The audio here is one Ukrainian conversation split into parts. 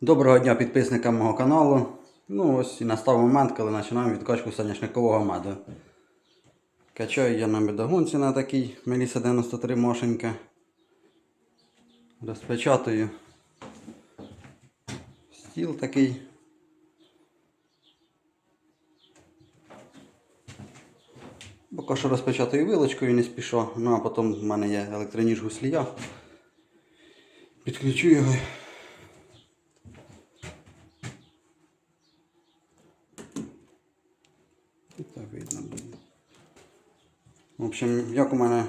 Доброго дня підписникам мого каналу. Ну ось і настав момент, коли починаємо відкачку соняшникового меду. Качаю я на медогонці на такій Меліса 93 мошенька. Розпечатую стіл такий. Поки що розпечатаю вилочкою не спішу, ну а потім в мене є електроніж гуслія. Підключу його. І так видно буде. В общем, як у мене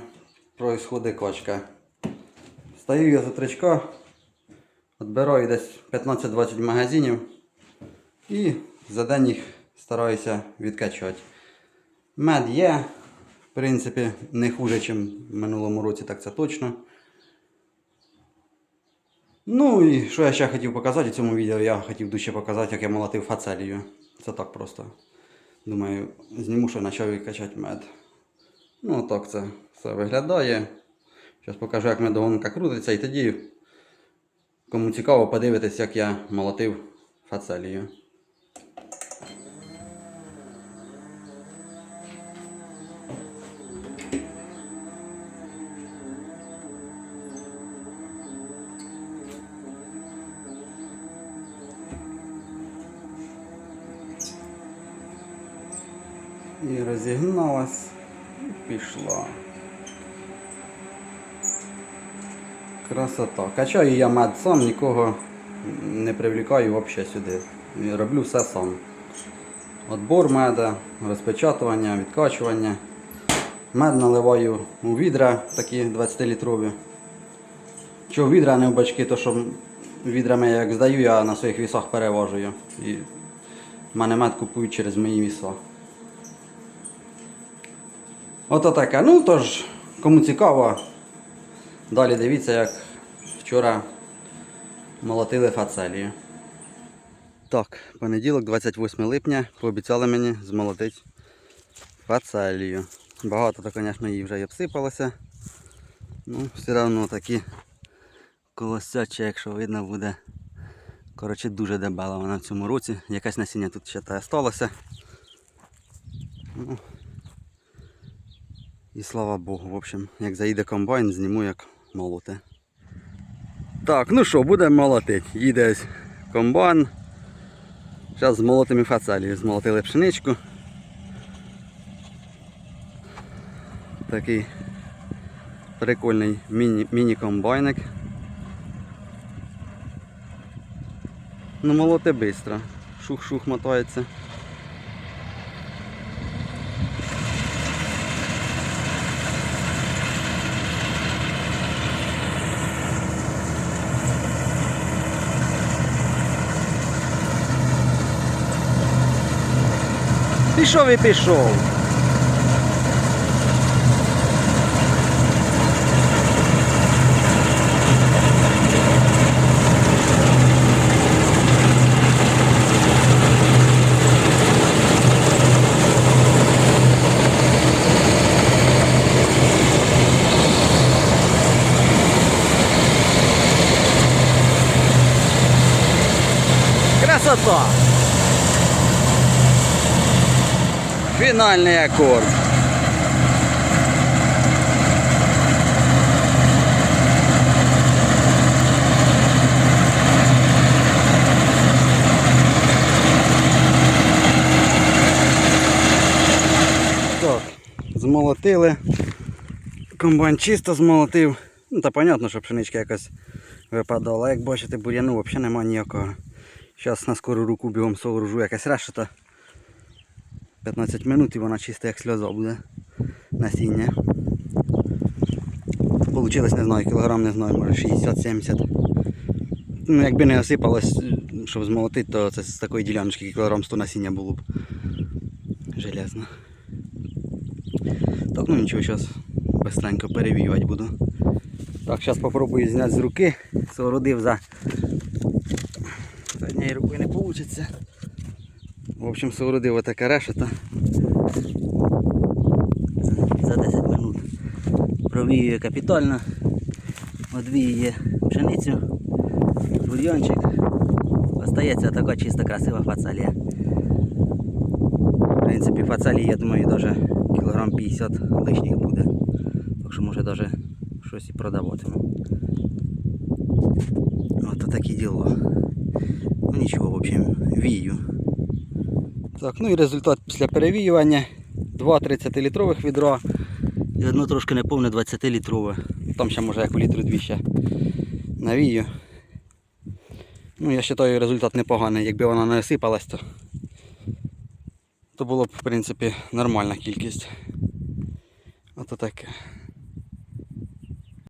происходить качка. Стаю я за тричка, відбираю десь 15-20 магазинів і за день їх стараюся відкачати. Мед є, в принципі, не хуже, ніж в минулому році, так це точно. Ну і що я ще хотів показати в цьому відео, я хотів дуже показати, як я молотив фацелію. Це так просто. Думаю, зніму, що почав відкачати мед. Ну так це все виглядає. Зараз покажу, як медогонка крутиться, і тоді, кому цікаво, подивитись, як я молотив фацелію. І розігналась і пішла. Красота. Качаю я мед сам, нікого не привлікаю взагалі сюди. Роблю все сам. Отбор меда, розпечатування, відкачування. Мед наливаю у відра такі 20-літрові. Чого в відра, не в бачки, то що відрами як здаю, я на своїх вісах перевожую. І в мене мед купують через мої віса. Ото таке. Ну тож, кому цікаво, далі дивіться, як вчора молотили фацелію. Так, понеділок, 28 липня, пообіцяли мені змолотити фацелію. Багато, то, звісно, її вже і обсипалося. Ну, все одно такі колосячі, якщо видно, буде. Коротше, дуже дебела вона в цьому році. Якесь насіння тут ще та сталося. Ну, і слава Богу, в общем, як заїде комбайн, зніму як молоти. Так, ну що, будемо молотити. Їде ось комбайн. Зараз змолотимо і фацелію. Змолотили пшеничку. Такий прикольний міні- міні-комбайник. Ну, молоти швидко. Шух-шух мотається. Пішов і пішов. Красота! Фінальний акорд. Так, змолотили. Комбайн чисто змолотив. Ну та понятно, що пшеничка якась випадала. Як бачите, бур'яну взагалі немає ніякого. Зараз на скору руку бігом сооружу якась решета. 15 минут і вона чиста як сльоза буде насіння. Получилось, не знаю, кілограм, не знаю, може 60-70. Ну, якби не осипалось, щоб змолотити, то це з такої діляночки кілограм 100 насіння було б. Железно. Так, ну нічого, зараз быстренько перевіювати буду. Так, зараз спробую зняти з руки. Соорудив за однією рукою не вийде. В общем, соорудив отаке решета. За 10 минут. Провіює капітально. Одвіює пшеницю, бур'янчик. Остається така чиста красива фацалія. В принципі, фацалії, я думаю, навіть кілограм 50 лишніх буде. Так що може навіть щось і продаватиму. Ото такі діло. Ну нічого, в общем, вію. Так, ну і результат після перевіювання. Два 30-літрових відра і одно трошки неповне 20-літрове. Там ще може як у літру дві ще навію. Ну, я вважаю, результат непоганий. Якби вона не осипалась, то, то було б, в принципі, нормальна кількість. Ото таке.